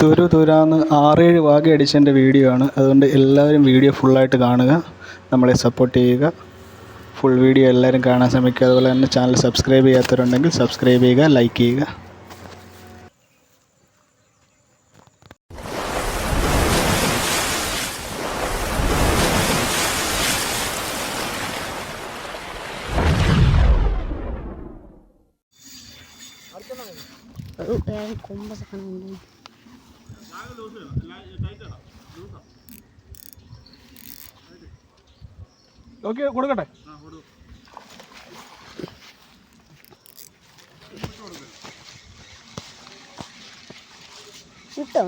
തുരു തുരാന്ന് ആറേഴ് വാഗ അടിച്ചതിന്റെ വീഡിയോ ആണ്. അതുകൊണ്ട് എല്ലാവരും വീഡിയോ ഫുള്ളായിട്ട് കാണുക. നമ്മളെ സപ്പോർട്ട് ചെയ്യുക. ഫുൾ വീഡിയോ എല്ലാവരും കാണാൻ ശ്രമിക്കുക. അതുപോലെ തന്നെ ചാനൽ സബ്സ്ക്രൈബ് ചെയ്യാത്തവരുണ്ടെങ്കിൽ സബ്സ്ക്രൈബ് ചെയ്യുക ലൈക്ക് ചെയ്യുക. ഒരു ഏഴ് കൊമ്പ് സാധനം ഓക്കെ കൊടുക്കട്ടെ? ഇട്ടോ?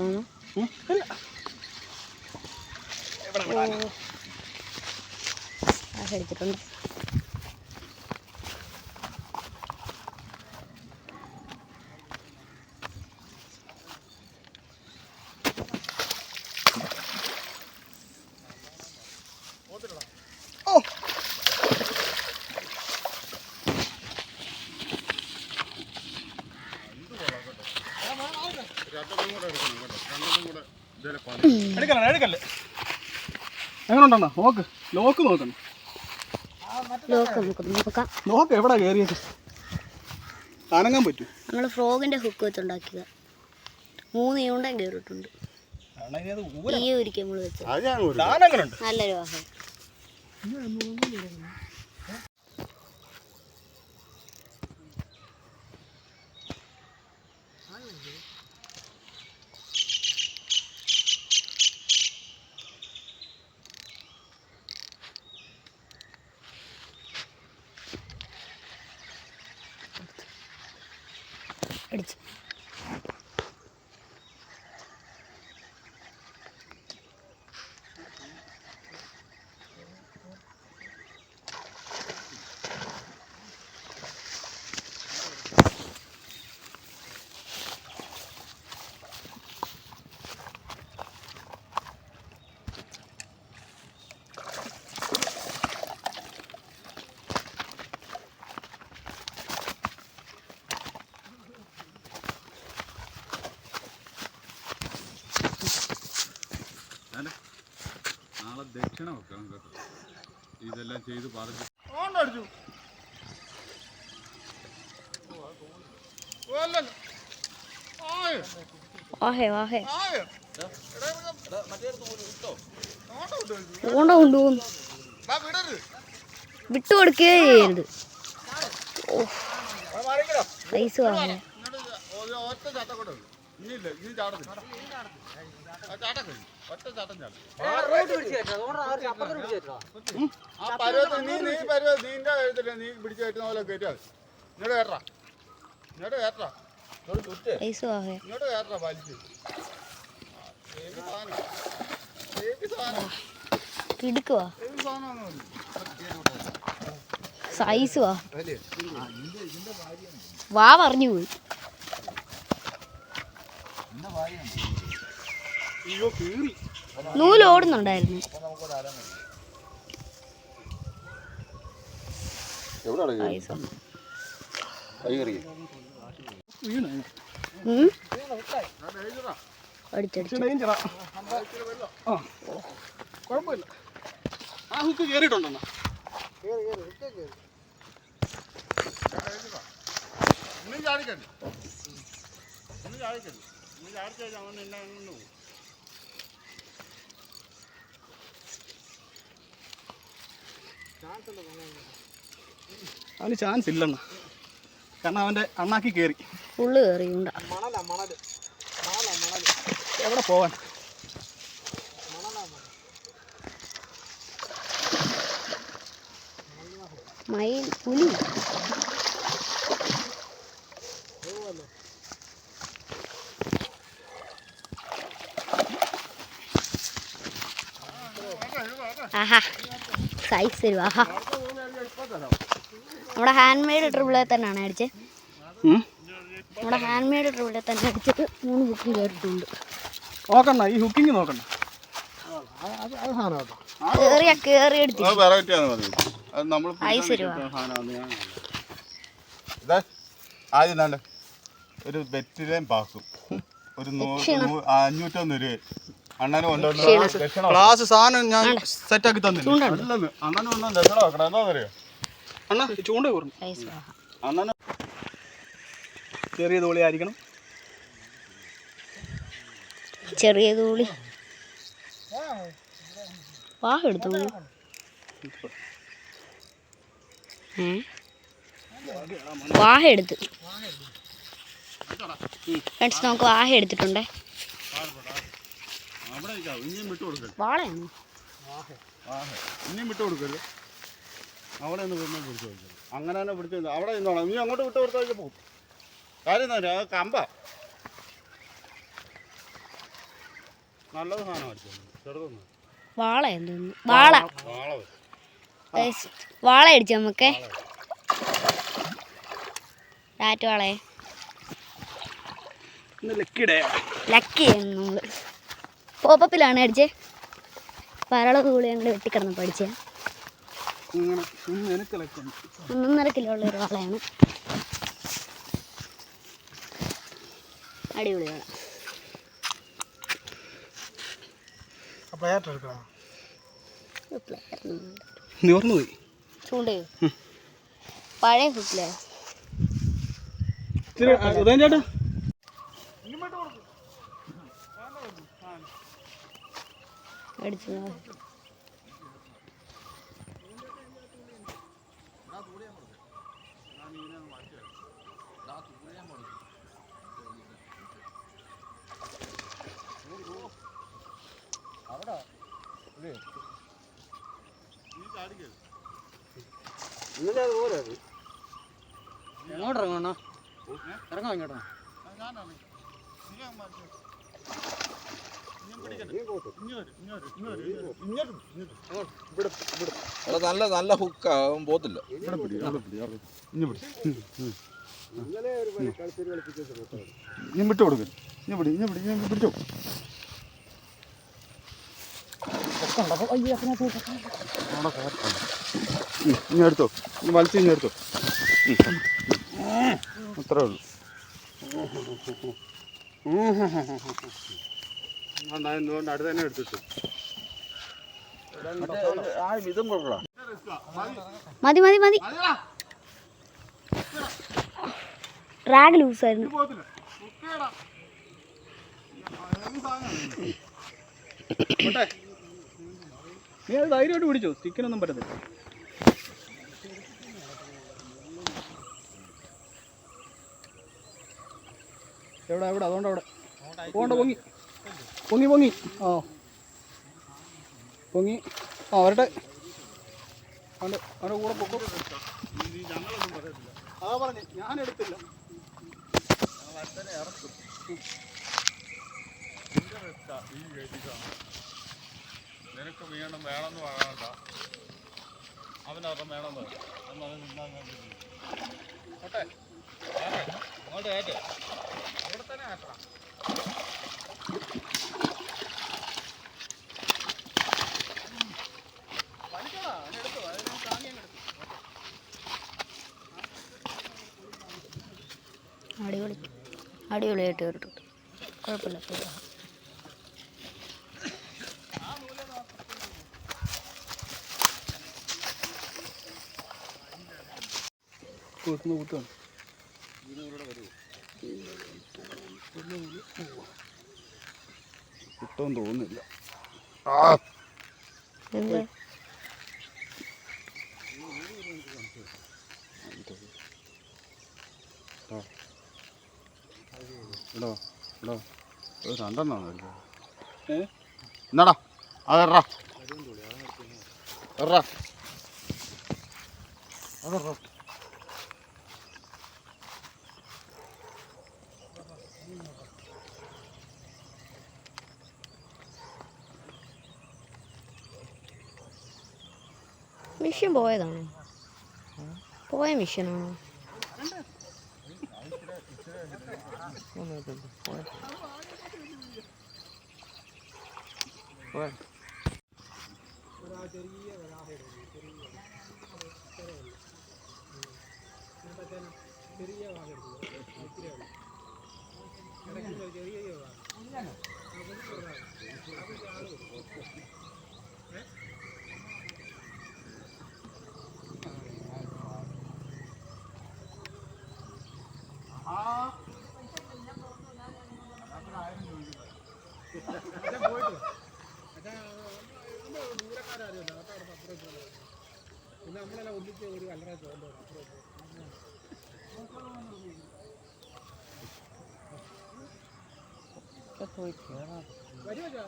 എടുത്തിട്ടുണ്ട് എടുക്കല്ലേ എടുക്കല്ലേ? എങ്ങനെ ഉണ്ടെന്നാ നോക്ക്. ലോക്ക് നോക്കണം നോക്കാം നോക്ക്. എവിടെ കയറിയത് അനങ്ങാൻ പറ്റൂ നമ്മൾ ഫ്രോഗിന്റെ ഹുക്ക് വെച്ചുണ്ടാക്കിയത്. മൂന്ന് യൂണ്ടൻ കയറിയിട്ടുണ്ട് ഈ ഒരിക്കൽ നമ്മൾ ഉണ്ട് നല്ലൊരു വാഹനം അടിച്ചു നാളെ ദക്ഷിണ വെക്കണം കേട്ടോ ഇതെല്ലാം ചെയ്ത് പറഞ്ഞു വാഹേ വാഹേ. പോണ്ട കൊണ്ടുപോകുന്നു വിട്ടു കൊടുക്കേ ചെയ്യരുത്. പൈസ വാങ്ങേ ഒറ്റ ചാട്ടം കൂടെ ഉള്ളൂ. ഇനിയില്ല ഇനി ചാടത്തില്ല. ആ ആ പരുവത്തിൽ നീ നീ പരുവ നീന്റെ കഴുത്തില്ല നീ പിടിച്ചു കയറ്റുന്ന പോലെ കയറ്റാ ഇങ്ങോട്ട് കയറ്റാ ഇങ്ങോട്ട് കയറ്റാ കയറ്റാ വലിച്ച്. ഇടുക്കുവാ സൈസ് വാ. വാ പറഞ്ഞു പോയി. നൂൽ ഓടുന്നുണ്ടായിരുന്നു കുഴപ്പമില്ല. ആ ഹുക്ക് കയറിയിട്ടുണ്ടെന്നാ. ഒന്നും ചാടിക്കണ്ട ഒന്നും ചാടിക്കണ്ട ഒന്നും ചാടിച്ചു കഴിഞ്ഞാൽ അവൻ എന്നെ അങ്ങനെ പോകും അവന് ചാൻസ് ഇല്ലെന്ന്. കാരണം അവന്റെ അണ്ണാക്കി കയറി ഫുള്ള് കേറി എവിടെ പോവാൻ? മയിൽ പുലി. സൈസ് തരുവാ നമ്മുടെ ഹാൻഡ് മെയ്ഡ് ട്രിബിളിൽ തന്നെയാണ് അടിച്ചത് നമ്മുടെ ഹാൻഡ് മെയ്ഡ് ട്രിബിളിൽ തന്നെ അടിച്ചിട്ട് മൂന്ന് ബുക്കും കയറിയിട്ടുണ്ട് നോക്കണ്ട ഈ ഹുക്കിങ് നോക്കണ്ട. കേറിയ കേറി എടുത്തു ഐസ് തരുവാ ആദ്യം ഒരു വെറ്റിലേയും പാക്കും ഒരു അഞ്ഞൂറ്റൊന്ന് രൂപ. ക്ലാസ് സാധനം ഞാൻ സെറ്റ് ആക്കി തന്നില്ല. അണ്ണന് കൊണ്ടുവന്ന് ദക്ഷിണ വെക്കണം എന്താണെന്നറിയോ അണ്ണാ ചൂണ്ട കൂർന്നു കൈ സ്വാഹ. അണ്ണന് ചെറിയ തോളിയായിരിക്കണം ചെറിയ തോളി. വാഹ എടുത്തു. വാഹ എടുത്ത് ഫ്രണ്ട്സ് നമുക്ക് വാഹ എടുത്തിട്ടുണ്ടേ? അവിടെ. ഇനിയും വിട്ടു കൊടുക്കരുത് വാളയാണോ. ഇനിയും വിട്ടു കൊടുക്കരുത് അവിടെ ഒന്ന് പിന്നെ പിടിച്ചു വെച്ചത് അങ്ങനെ തന്നെ പിടിച്ചു. അവിടെ നിന്നോളാം നീ അങ്ങോട്ട് വിട്ടു കൊടുത്താൽ പോകും കാര്യം തന്നെ അത് കമ്പ. നല്ലത് സാധനം അടിച്ചു ചെറുതൊന്നും. വാള എന്തോന്നു വാള. വാള വാള അടിച്ചു നമുക്ക്. വാളയെ ഇന്ന് ലക്കിടേ. ലക്കി നമ്മൾ പോപ്പപ്പിലാണ് അടിച്ചേ. പരള കൂടി ഞങ്ങൾ വെട്ടിക്കിടന്ന് പഠിച്ചേ. ഒന്നൊന്നര കിലോ ഉള്ള ഒരു വാളയാണ്. അടിപൊളി വള ചൂണ്ടയോ പഴയ ഉദയൻ ചേട്ടാ. അടിച്ചു എങ്ങോട്ട് ഇറങ്ങണ? ഇറങ്ങാം ഇങ്ങോട്ടോ. അത് നല്ല നല്ല ഹുക്കാ പോത്തില്ല നീ വിട്ടു കൊടുക്കും നീ പിടി നീ പിടി നീ പിടിച്ചോ ഇനി എടുത്തോ ഇനി വലിച്ച് ഇനി എടുത്തോ. അത്രേ ഉള്ളൂ അടുത്ത് തന്നെ എടുത്തിട്ട്. മതി മതി മതി. റാഗ് ലൂസായിരുന്നു. നീ അത് ധൈര്യമായിട്ട് പിടിച്ചോ. സ്റ്റിക്കിനൊന്നും പറ്റത്തില്ല. എവിടെ എവിടെ? അതുകൊണ്ട് അവിടെ. പോകണ്ട പൊങ്ങി. പൊങ്ങി പൊങ്ങി. ആ. പൊങ്ങി. ആ വരട്ടെ. അവന്റെ അവന്റെ കൂടെ പൊക്കോ. അതാ ഞാൻ എടുത്തില്ല. ആട്ടണം അടിപൊളി. അടിപൊളിയായിട്ട് കയറിട്ടുണ്ട് കുഴപ്പമില്ല പോവാ. കുത്തുന്ന കിട്ടുമെന്ന് തോന്നുന്നില്ല. ഇടോ ഇടോ ഒരു രണ്ടെണ്ണം ഏ? എന്നാടാ അതെറാ എറാ അതെറാ മിഷൻ പോയതാണോ പോയ മിഷനാണോ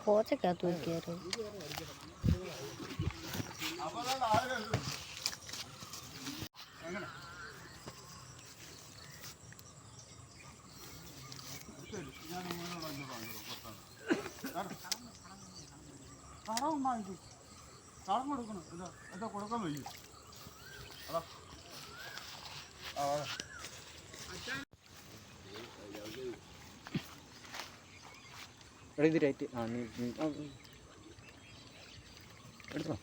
പോച്ചക്കകത്ത് നോക്കിയായിരുന്നു താറാവും വാങ്ങിക്കും താളം കൊടുക്കണം. എന്താ എന്താ കൊടുക്കാൻ വയ്യ. ഇത് റൈറ്റ് ആ നീ. എടുത്തോ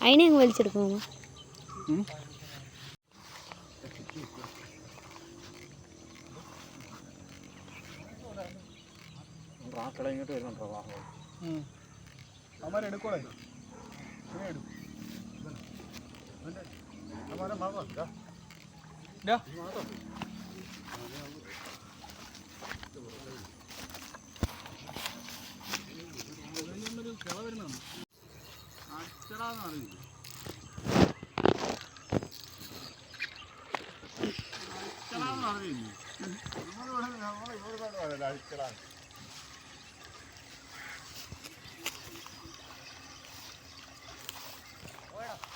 അതിനെ അങ്ങ് വലിച്ചെടുക്കും കിള ഇങ്ങോട്ട് വരുന്നുണ്ടോ? വാഹനം അവന്മാരെടുക്കോളെ എടുക്കും. അവന്മാരെ ഇതാ. അച്ചടാന്ന്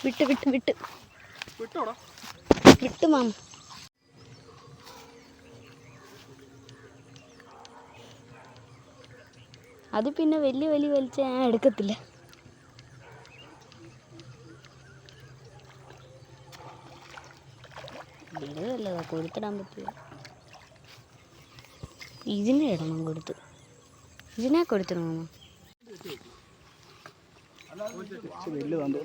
വിട്ട് വിട്ട് വിട്ട്. വിട്ടോടാ. വിട്ട് മാം. അത് പിന്നെ വലിയ വലിയ വലിച്ച ഞാൻ എടുക്കത്തില്ല. വലുതല്ലതാ കൊടുത്തിടാൻ പറ്റില്ല ഇതിനെ ഇടണം കൊടുത്ത് ഇതിനെ കൊടുത്തിടണം മാമ വലുതാന്ന്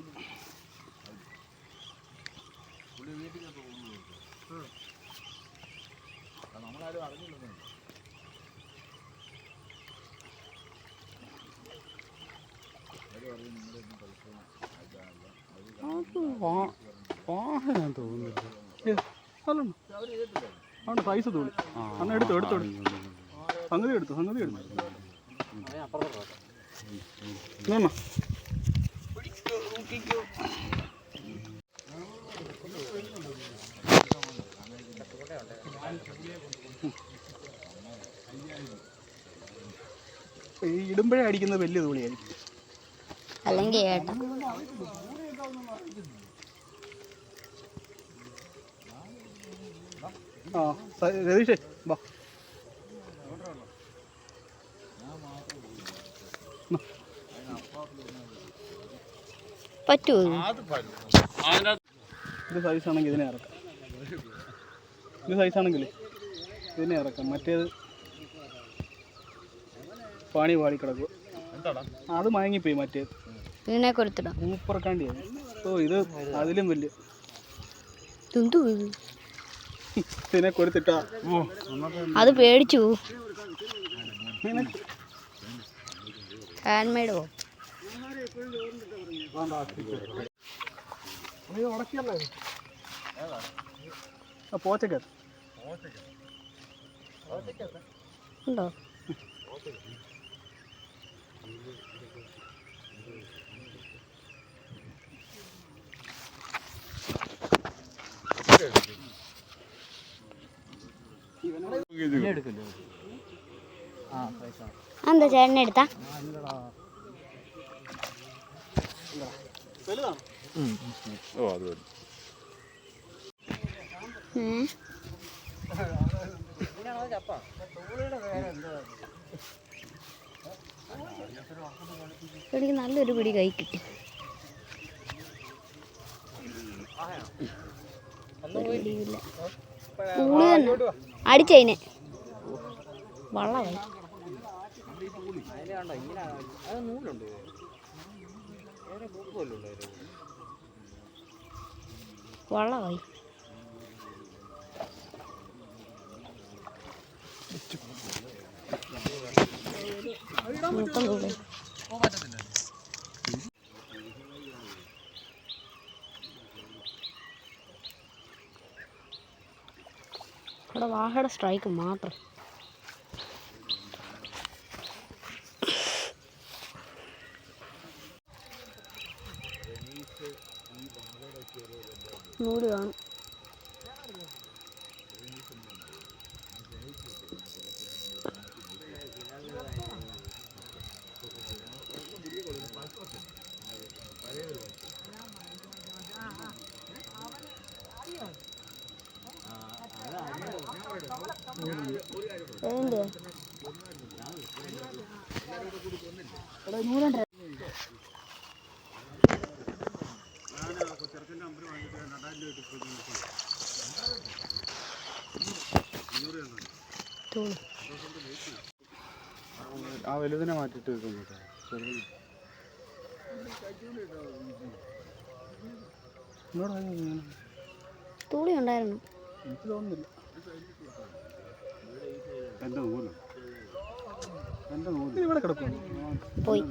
വാഹനം തോന്നുന്നില്ല ആണ് പൈസ തോളി. അന്ന് എടുത്തു എടുത്തു എടുത്തു. സംഗതി എടുത്തു സംഗതി എടുത്തു. എന്നാ ഇടുമ്പോഴേ അടിക്കുന്നത് വലിയ തോളിയായിരിക്കും. അല്ലെങ്കിൽ ഏട്ടാ ആ സ- രതീഷേ വാ. പറ്റുമോ ഇത് സൈസാണെങ്കിൽ ഇതിനെ ഇറക്കാം. ഇത് സൈസാണെങ്കിൽ ഇതിനെ ഇറക്കാം. മറ്റേത് പാണി പാടി കിടക്കുക അത് മയങ്ങിപ്പോയി മറ്റേത്. ഇതിനെ കൊടുത്തിടാം. മൂപ്പറക്കാണ്ടിയാണ് ഓ ഇത് അതിലും വലിയ തുന്തു. ഇതിനെ കൊടുത്തിട്ടാ? അത് പേടിച്ചു. ഉണ്ടോ? എന്താ ചേട്ടനെ എടുത്താ. എനിക്ക് നല്ലൊരു പിടി കൈ കിട്ടി. ഇല്ല പൂളി തന്നെ. അടിച്ചതിനെ. വള്ളമായി. അതിന്റെ കണ്ടോ ഇങ്ങനെ അത് നൂലുണ്ട് വേറെ പൂക്കുമല്ലോ ഉള്ളത് വള്ളമായി. മൊത്തം കൂടെ ഇവിടെ വാഹയുടെ സ്ട്രൈക്ക് മാത്രം. നൂൽ കാണും എന്ത് തോന്നി ആ വലുതിനെ മാറ്റിട്ട് വെക്കുന്നു ചെറുതിനെ. തൂളി ഉണ്ടായിരുന്നു. എനിക്ക് തോന്നുന്നില്ല എന്റെ നൂൽ എന്റെ നൂൽ ഇത് ഇവിടെ കിടക്കുന്നു പോയി.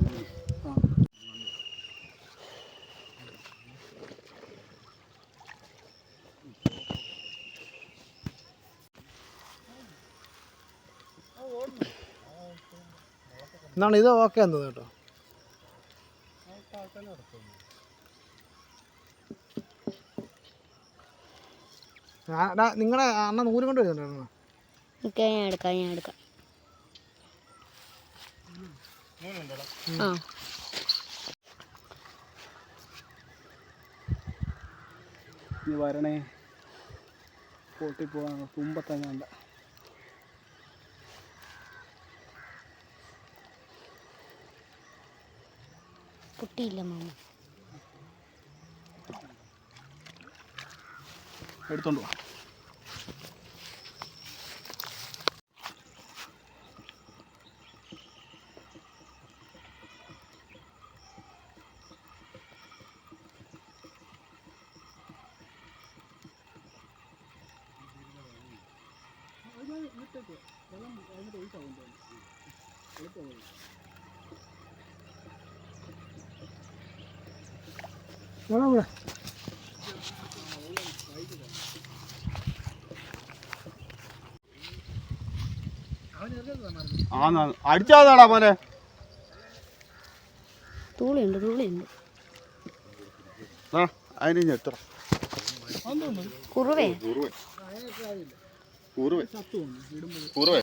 എന്നാണ് ഇത് ഓക്കെ എന്നത് കേട്ടോ. നിങ്ങളെ അണ്ണ നൂൽ കൊണ്ട് വരുന്നുണ്ടായിരുന്നു നിൽക്കാൻ ഞാൻ എടുക്കാം ഞാൻ എടുക്കാം. ആ. ഇനി വരണേ. പൊട്ടിപ്പോവാൻ തുമ്പത്തങ്ങാണ്ട. പൊട്ടിയില്ല മാമ. എടുത്തോണ്ട് വാ ആ അടിച്ചാതാടാ മോനെ. തൂളിയുണ്ട് തൂളിയുണ്ട്. ആ അതിന് എത്ര കുറുവേ? കൂറുവേ കൂറുവേ കൂറുവേ